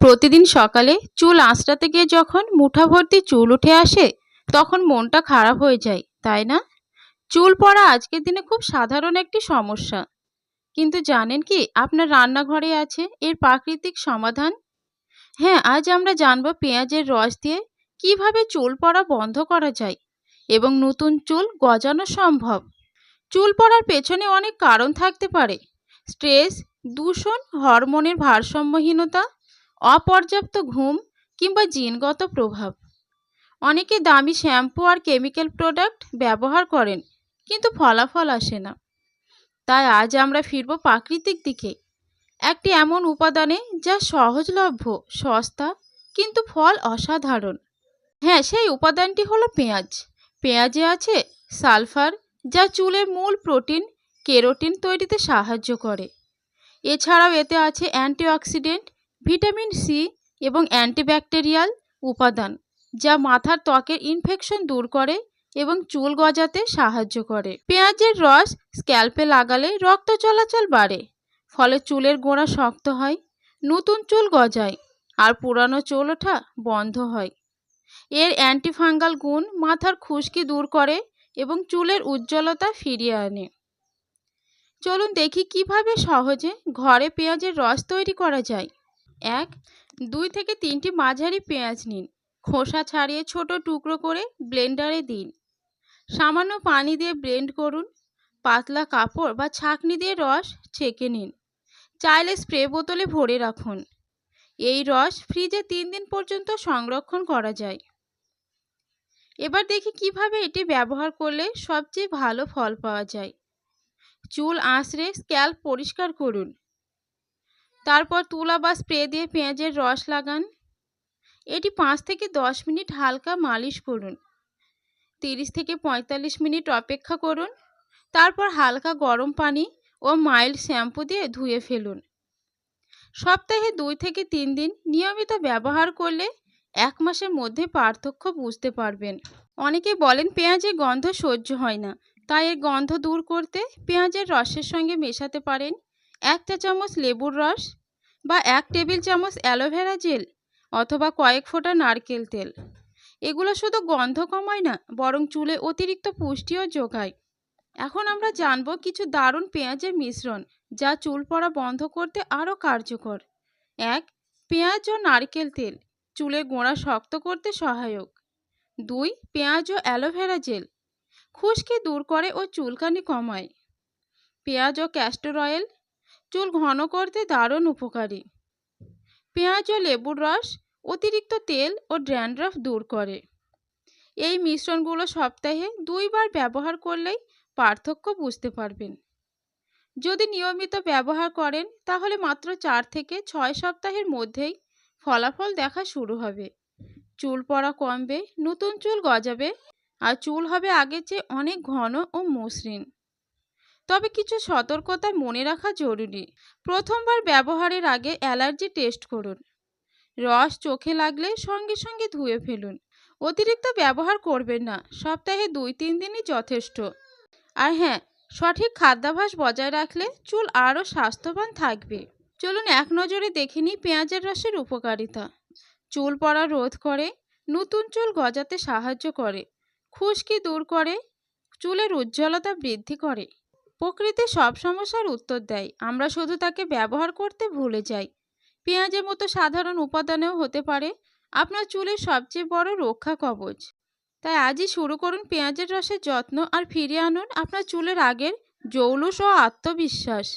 প্রতিদিন সকালে চুল আঁচড়াতে গিয়ে যখন মুঠা ভর্তি চুল উঠে আসে, তখন মনটা খারাপ হয়ে যায়, তাই না? চুল পড়া আজকের দিনে খুব সাধারণ একটি সমস্যা। কিন্তু জানেন কি, আপনার রান্নাঘরে আছে এর প্রাকৃতিক সমাধান? হ্যাঁ আজ আমরা জানব পেঁয়াজের রস দিয়ে কীভাবে চুল পড়া বন্ধ করা যায় এবং নতুন চুল গজানো সম্ভব। চুল পড়ার পেছনে অনেক কারণ থাকতে পারে। স্ট্রেস, দূষণ, হরমোনের ভারসাম্যহীনতা, অপর্যাপ্ত ঘুম কিংবা জিনগত প্রভাব। অনেকে দামি শ্যাম্পু আর কেমিক্যাল প্রোডাক্ট ব্যবহার করেন, কিন্তু ফলাফল আসে না। তাই আজ আমরা ফিরব প্রাকৃতিক দিকে। একটি এমন উপাদানে যা সহজলভ্য, সস্তা কিন্তু ফল অসাধারণ। হ্যাঁ সেই উপাদানটি হলো পেঁয়াজ। পেঁয়াজে আছে সালফার, যা চুলের মূল প্রোটিন কেরোটিন তৈরিতে সাহায্য করে। এছাড়াও এতে আছে অ্যান্টিঅক্সিডেন্ট, ভিটামিন সি এবং অ্যান্টিব্যাকটেরিয়াল উপাদান, যা মাথার ত্বকের ইনফেকশন দূর করে এবং চুল গজাতে সাহায্য করে। পেঁয়াজের রস স্ক্যাল্পে লাগালে রক্ত চলাচল বাড়ে, ফলে চুলের গোড়া শক্ত হয়, নতুন চুল গজায় আর পুরানো চুল ওঠা বন্ধ হয়। এর অ্যান্টিফাঙ্গাল গুণ মাথার খুশকি দূর করে এবং চুলের উজ্জ্বলতা ফিরিয়ে আনে। চলুন দেখি কীভাবে সহজে ঘরে পেঁয়াজের রস তৈরি করা যায়। এক, দুই থেকে তিনটি মাঝারি পেঁয়াজ নিন। খোসা ছাড়িয়ে ছোট টুকরো করে ব্লেন্ডারে দিন। সামান্য পানি দিয়ে ব্লেন্ড করুন। পাতলা কাপড় বা ছাঁকনি দিয়ে রস ছেঁকে নিন। চাইলে স্প্রে বোতলে ভরে রাখুন। এই রস ফ্রিজে তিন দিন পর্যন্ত সংরক্ষণ করা যায়। এবার দেখি কীভাবে এটি ব্যবহার করলে সবচেয়ে ভালো ফল পাওয়া যায়। চুল আঁচড়ে স্ক্যাল্প পরিষ্কার করুন। তারপর তুলা বা স্প্রে দিয়ে পেঁয়াজের রস লাগান। এটি পাঁচ থেকে দশ মিনিট হালকা মালিশ করুন। তিরিশ থেকে পঁয়তাল্লিশ মিনিট অপেক্ষা করুন। তারপর হালকা গরম পানি ও মাইল্ড শ্যাম্পু দিয়ে ধুয়ে ফেলুন। সপ্তাহে দুই থেকে তিন দিন নিয়মিত ব্যবহার করলে এক মাসের মধ্যে পার্থক্য বুঝতে পারবেন। অনেকে বলেন পেঁয়াজের গন্ধ সহ্য হয় না। তাই এর গন্ধ দূর করতে পেঁয়াজের রসের সঙ্গে মেশাতে পারেন এক চা চামচ লেবুর রস বা এক টেবিল চামচ অ্যালোভেরা জেল অথবা কয়েক ফোঁটা নারকেল তেল। এগুলো শুধু গন্ধ কমায় না, বরং চুলে অতিরিক্ত পুষ্টিও যোগায়। এখন আমরা জানব কিছু দারুণ পেঁয়াজের মিশ্রণ যা চুল পড়া বন্ধ করতে আরও কার্যকর। এক, পেঁয়াজ ও নারকেল তেল, চুলে গোড়া শক্ত করতে সহায়ক। দুই, পেঁয়াজ ও অ্যালোভেরা জেল খুশকি দূর করে ও চুলকানি কমায়। পেঁয়াজ ও ক্যাস্টর অয়েল চুল ঘন করতে দারুণ উপকারী। পেঁয়াজ ও লেবুর রস, অতিরিক্ত তেল ও ড্র্যান্ড্রাফ দূর করে। এই মিশ্রণগুলো সপ্তাহে দুইবার ব্যবহার করলেই পার্থক্য বুঝতে পারবেন। যদি নিয়মিত ব্যবহার করেন, তাহলে মাত্র চার থেকে ছয় সপ্তাহের মধ্যেই ফলাফল দেখা শুরু হবে। চুল পড়া কমবে, নতুন চুল গজাবে। আর চুল হবে আগের চেয়ে অনেক ঘন ও মসৃণ। তবে কিছু সতর্কতা মনে রাখা জরুরি। প্রথমবার ব্যবহারের আগে অ্যালার্জি টেস্ট করুন। রস চোখে লাগলে সঙ্গে সঙ্গে ধুয়ে ফেলুন। অতিরিক্ত ব্যবহার করবেন না, সপ্তাহে দুই তিন দিনই যথেষ্ট। আর হ্যাঁ সঠিক খাদ্যাভ্যাস বজায় রাখলে চুল আরও স্বাস্থ্যবান থাকবে। চলুন এক নজরে দেখে নিই পেঁয়াজের রসের উপকারিতা। চুল পড়া রোধ করে, নতুন চুল গজাতে সাহায্য করে। খুশকি দূর করে, চুলের উজ্জ্বলতা বৃদ্ধি করে। প্রকৃতি সব সমস্যার উত্তর দেয়। আমরা শুধু তাকে ব্যবহার করতে ভুলে যাই। পেঁয়াজের মতো সাধারণ উপাদানেও হতে পারে। আপনার চুলের সবচেয়ে বড় রক্ষা কবচ। তাই আজই শুরু করুন পেঁয়াজের রসের যত্ন আর ফিরিয়ে আনুন আপনার চুলের আগের জৌলুস ও আত্মবিশ্বাস।